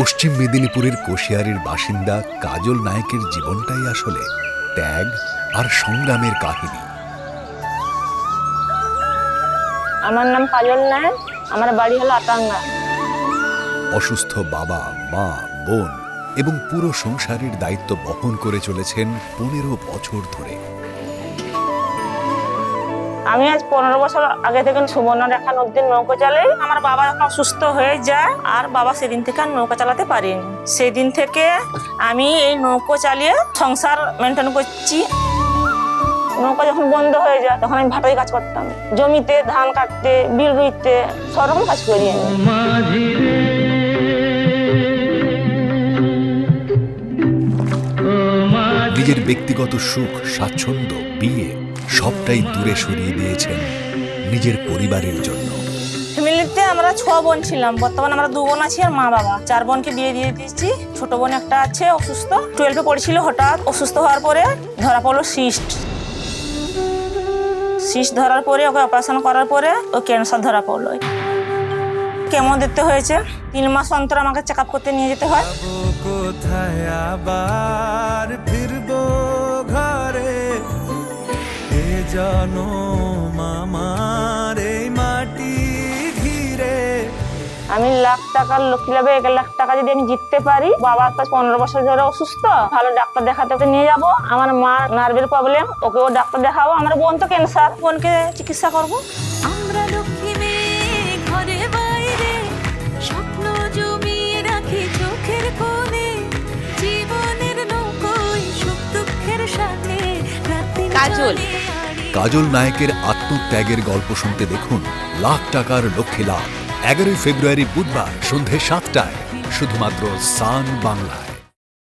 পশ্চিম মেদিনীপুরের কোশিয়ারির বাসিন্দা কাজল নায়কের জীবনটাই আসলে ত্যাগ আর সংগ্রামের কাহিনী। আমার নাম কাজল নায়ক আমার বাড়ি হলো আটাঙ্গা। অসুস্থ বাবা মা বোন এবং পুরো সংসারের দায়িত্ব বহন করে চলেছেন পনেরো বছর ধরে। আমি আজ পনেরো বছর আগে থেকে সুবর্ণরেখা নদী নৌকো চালাই, আমার বাবা যখন অসুস্থ হয়ে যায়, আর বাবা সেদিন থেকে আর নৌকা চালাতে পারিনি। সেদিন থেকে আমি এই নৌকো চালিয়ে সংসার মেনটেন করছি। নৌকা যখন বন্ধ হয়ে যায়, তখন আমি ভাটাই কাজ করতাম। জমিতে ধান কাটতে, বিল রুইতে সব রকম কাজ করি আমি। নিজের ব্যক্তিগত সুখ, স্বাচ্ছন্দ্য, বিয়ে। সবটাই দূরে সরিয়ে দিয়েছেন নিজের পরিবারের জন্য। ফ্যামিলিতে আমরা ছ বোন ছিলাম। বর্তমানে আমরা দু বোন আছি আর মা বাবা। চার বোনকে বিয়ে দিয়ে দিয়েছি। ছোট বোন একটা আছে অসুস্থ। টুয়েলভে পড়ছিল হঠাৎ। অসুস্থ হওয়ার পরে ধরা পড়ল সিস্ট। সিস্ট ধরার পরে ওকে অপারেশন করার পরে ও ক্যান্সার ধরা পড়ল। কেমো দিতে হয়েছে। তিন মাস অন্তর আমাকে চেক আপ করতে নিয়ে যেতে হয়। কোথায় আবার? জন মামার এই মাটি ঘিরে? আমি লাখ টাকার লক্ষ্মী লাভে এক লাখ টাকা যদি আমি জিততে পারি বাবার কাছে পনেরো বছর ধরে অসুস্থ ভালো ডাক্তার দেখাতে ওকে নিয়ে যাব। আমার মা নার্ভের প্রবলেম ওকেও ডাক্তার দেখাবো। আমার বোন তো ক্যান্সার বোনকে চিকিৎসা করব? আমরা লক্ষ্মী মেয়ে ঘরে বাইরে স্বপ্ন জমিয়ে রাখি চোখের কোণে। জীবনের নৌকোয় সুখ দুঃখের সাথে কাজল। কাজল নায়কের আত্মত্যাগের গল্প শুনতে দেখুন লাখ টাকার লক্ষ্যে লাভ। এগারোই ফেব্রুয়ারি বুধবার সন্ধে সাতটায়, শুধুমাত্র সান বাংলায়।